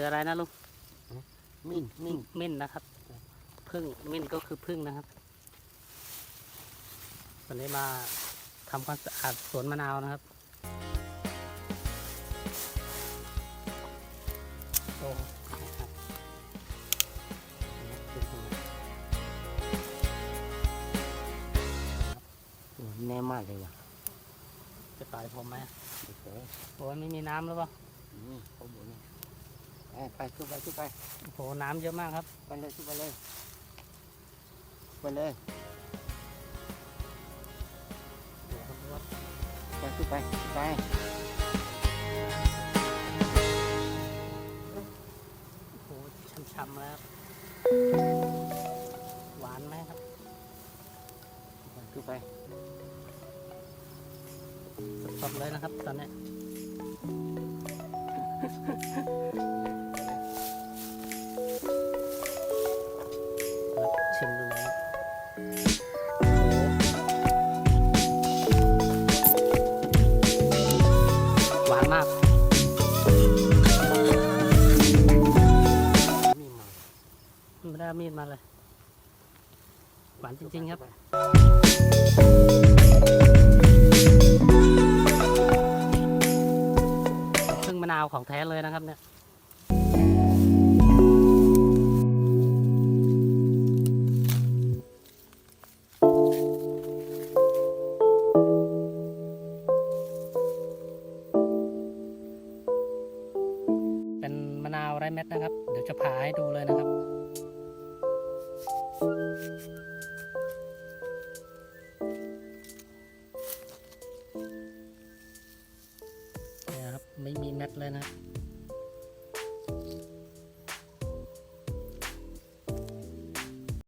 ออะไรนะลุงมิ่งมิ่งมิ้นนะครับพึ่งมิ้นก็คือพึ่งนะครับวันนี้มาทำความสะอาดสวนมะนาวนะครับโอ้ครับพึ่งข้างในโอ้แน่มากเลยว่ะ จะต่อยผมไหมโอ้โหโอ้ยไม่มีน้ำหรือเปล่านี่เขาบอกนี่ ไปไปขึ้นไปขึ้นไปโอ้โหน้ำเยอะมากครับ ไปเลยขึ้นไปเลยไปเลยโอ้โหครับไปขึ้นไปไปโอ้โหช้ำๆแล้วครับหวานไหมครับขึ้นไปสดๆเลยนะครับตอนนี้ ไม่ได้มีดมาเลย หวานจริง ๆ ครับพึ่งมะนาวของแท้เลยนะครับเนี่ยเป็นมะนาวไร้เม็ดนะครับ เดี๋ยวจะผ่าให้ดูเลยนะครับ ม่มีเม็ดเลยนะครับ